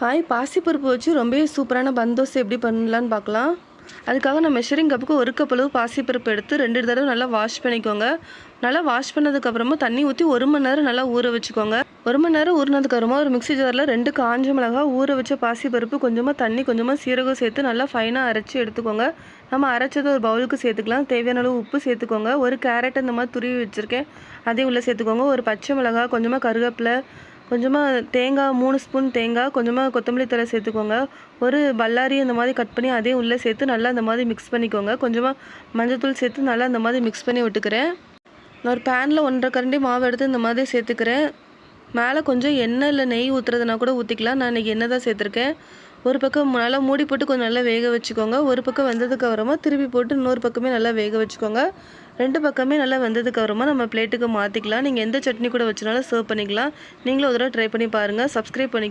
Hi பாசிப்பருப்பு வச்சு ரொம்பவே சூப்பரான பந்தோசை எப்படி பண்ணலான்னு பார்க்கலாம். அதுக்காக நான் மெஷரிங் கப்புக்கு ஒரு கப் அளவு பாசிப்பருப்பு எடுத்து ரெண்டு தடவை நல்லா வாஷ் பண்ணிக்கோங்க. நல்லா வாஷ் பண்ணதுக்கப்புறமா தண்ணி ஊற்றி ஒரு மணி நேரம் நல்லா ஊற வச்சுக்கோங்க. ஒரு மணி நேரம் ஊறினதுக்கப்புறமா ஒரு மிக்ஸி ஜாரில் ரெண்டு காஞ்ச மிளகா ஊற வச்ச பாசிப்பருப்பு கொஞ்சமாக தண்ணி கொஞ்சமாக சீரகம் சேர்த்து நல்லா ஃபைனாக அரைச்சி எடுத்துக்கோங்க. நம்ம அரைச்சதை ஒரு பவுலுக்கு சேர்த்துக்கலாம். தேவையான அளவு உப்பு சேர்த்துக்கோங்க. ஒரு கேரட் இந்த மாதிரி துருவி வச்சுருக்கேன். அதையும் உள்ளே சேர்த்துக்கோங்க. ஒரு பச்சை மிளகா கொஞ்சமாக கருவேப்பிலை கொஞ்சமாக தேங்காய் மூணு ஸ்பூன் தேங்காய் கொஞ்சமாக கொத்தமல்லி தழை சேர்த்துக்கோங்க. ஒரு பல்லாரி இந்த மாதிரி கட் பண்ணி அதே உள்ளே சேர்த்து நல்லா இந்த மாதிரி மிக்ஸ் பண்ணிக்கோங்க. கொஞ்சமாக மஞ்சள்தூள் சேர்த்து நல்லா இந்த மாதிரி மிக்ஸ் பண்ணி விட்டுக்கிறேன். நான் ஒரு பேனில் ஒன்றரை கரண்டி மாவு எடுத்து இந்த மாதிரி சேர்த்துக்கிறேன். மேலே கொஞ்சம் எண்ணெய் இல்லை நெய் ஊற்றுறதுனா கூட ஊற்றிக்கலாம் நான் இன்றைக்கி எண்ணெய் தான் சேர்த்துருக்கேன். ஒரு பக்கம் நல்லா மூடி போட்டு கொஞ்சம் நல்லா வேக வச்சுக்கோங்க. ஒரு பக்கம் வெந்ததுக்கு அப்புறமா திருப்பி போட்டு இன்னொரு பக்கமே நல்லா வேக வச்சுக்கோங்க. ரெண்டு பக்கமே நல்லா வெந்ததுக்கு அப்புறமா நம்ம பிளேட்டுக்கு மாற்றிக்கலாம் நீங்கள் எந்த சட்னி கூட வச்சுனாலும் சர்வ் பண்ணிக்கலாம். நீங்களும் ஒரு தடவை ட்ரை பண்ணி பாருங்கள் சப்ஸ்கிரைப் பண்ணி